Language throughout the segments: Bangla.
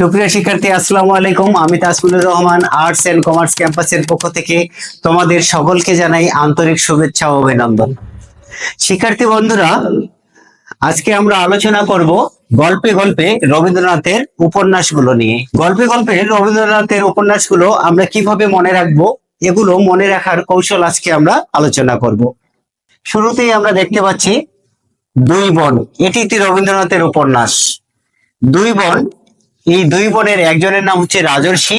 সুপ্রিয় শিক্ষার্থী, আসসালামু আলাইকুম। আমি Tasminur Rahman arts and commerce ক্যাম্পাসের পক্ষ থেকে তোমাদের সকলকে জানাই আন্তরিক শুভেচ্ছা ও অভিনন্দন। শিক্ষার্থী বন্ধুরা, আজকে আমরা আলোচনা করব গল্পে গল্পে রবীন্দ্রনাথের উপন্যাসগুলো নিয়ে। গল্পে গল্পে রবীন্দ্রনাথের উপন্যাসগুলো আমরা কীভাবে মনে রাখব, এগুলো মনে রাখার কৌশল আজকে আমরা আলোচনা করব। শুরুতেই আমরা দেখতে পাচ্ছি দুই বোন, এটি একটি রবীন্দ্রনাথের উপন্যাস। দুই বোন এই দুই বোনের একজনের নাম হচ্ছে রাজর্ষি,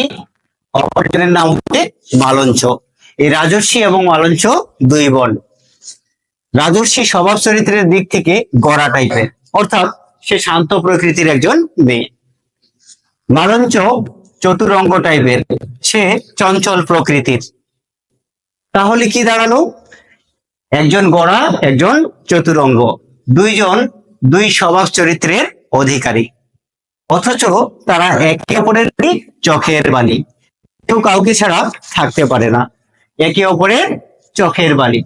অপরজনের নাম হচ্ছে মালঞ্চ। এই রাজর্ষি এবং মালঞ্চ দুই বোন। রাজর্ষি স্বভাব চরিত্রের দিক থেকে গড়া টাইপের অর্থাৎ সে শান্ত প্রকৃতির একজন মেয়ে। মালঞ্চ চতুরঙ্গ টাইপের সে চঞ্চল প্রকৃতির। তাহলে কি দাঁড়াল? একজন গড়া, একজন চতুরঙ্গ। দুইজন, দুই স্বভাব চরিত্রের অধিকারী। অথচ তারা একে অপরের চোখের বালি। কেউ কাউকে ছাড়া থাকতে পারে না। একে অপরের চোখের বালি।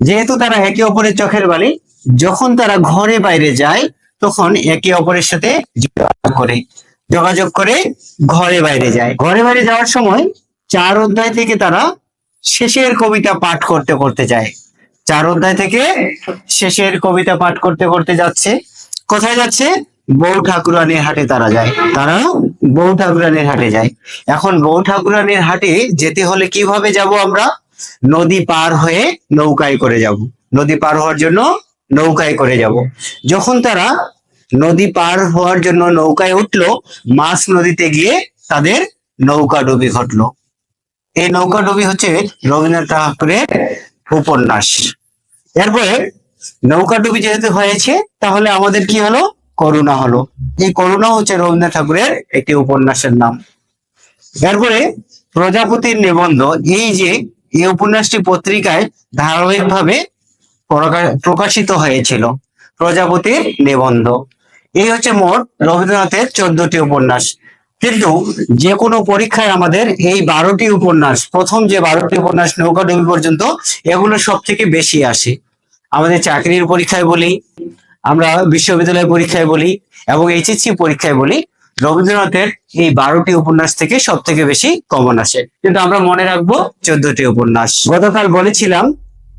যেহেতু তারা একে অপরের চোখের বালি, যখন তারা ঘরে বাইরে যায়, তখন একে অপরের সাথে যোগাযোগ করে। যোগাযোগ করে ঘরে বাইরে যায়। ঘরে বাইরে যাওয়ার সময় চার অধ্যায় থেকে তারা শেষের কবিতা পাঠ করতে করতে যায়। চার অধ্যায় থেকে শেষের কবিতা পাঠ করতে করতে যাচ্ছে। কোথায় যাচ্ছে? বউ ঠাকুরানির হাটে তারা যায়। তারা বউ ঠাকুরানির হাটে যায়। এখন বউ ঠাকুরানির হাটে যেতে হলে কীভাবে যাব আমরা? নদী পার হয়ে নৌকায় করে যাব। নদী পার হওয়ার জন্য নৌকায় করে যাব। যখন তারা নদী পার হওয়ার জন্য নৌকায় উঠল, মাছ নদীতে গিয়ে তাদের নৌকা ডুবি ঘটলো। এই নৌকা ডুবি হচ্ছে রবীন্দ্রনাথ ঠাকুরের উপন্যাস। এরপরে নৌকা ডুবি যেহেতু হয়েছে, তাহলে আমাদের কি হলো? করুণা হলো। এই করুণা হচ্ছে রবীন্দ্রনাথ ঠাকুরের একটি উপন্যাসের নাম। এরপরে প্রজাপতির নিবন্ধ, এই যে এই উপন্যাসটি পত্রিকায় ধারাবাহিকভাবে প্রকা- প্রকাশিত হয়েছিল, প্রজাপতির নিবন্ধ। এই হচ্ছে মোট রবীন্দ্রনাথের চোদ্দটি উপন্যাস। কিন্তু যে কোনো পরীক্ষায় আমাদের এই বারোটি উপন্যাস, প্রথম যে বারোটি উপন্যাস নৌকা নৌকাডুবি পর্যন্ত, এগুলো সব থেকে বেশি আসে। আমাদের চাকরির পরীক্ষায় বলি আমরা বিশ্ববিদ্যালয় পরীক্ষায় বলি এবং এইচএসসি পরীক্ষায় বলি, রবীন্দ্রনাথের এই বারোটি উপন্যাস থেকে সব থেকে বেশি কমন আসে। কিন্তু আমরা মনে রাখব চোদ্দটি উপন্যাস। গতকাল বলেছিলাম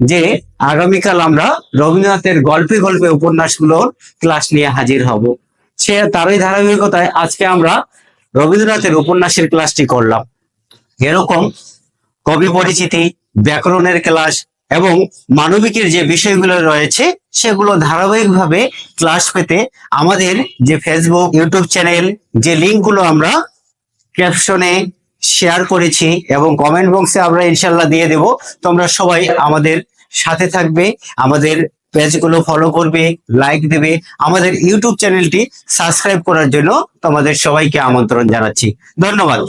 যে আগামীকাল আমরা রবীন্দ্রনাথের গল্পে গল্পে উপন্যাসগুলোর ক্লাস নিয়ে হাজির হব। সে তারই ধারাবাহিকতায় আজকে আমরা রবীন্দ্রনাথের উপন্যাসের ক্লাসটি করলাম। এরকম কবি পরিচিতি, ব্যাকরণের ক্লাস এবং মানবিকের যে বিষয়গুলো রয়েছে, সেগুলো ধারাবাহিকভাবে ক্লাস পেতে আমাদের যে ফেসবুক ইউটিউব চ্যানেল যে লিঙ্কগুলো আমরা ক্যাপশনে শেয়ার করেছি এবং কমেন্ট বক্সে আমরা ইনশাল্লাহ দিয়ে দেব। তোমরা সবাই আমাদের সাথে থাকবে, আমাদের পেজগুলো ফলো করবে লাইক দেবে। আমাদের ইউটিউব চ্যানেলটি সাবস্ক্রাইব করার জন্য তোমাদের সবাইকে আমন্ত্রণ জানাচ্ছি। ধন্যবাদ।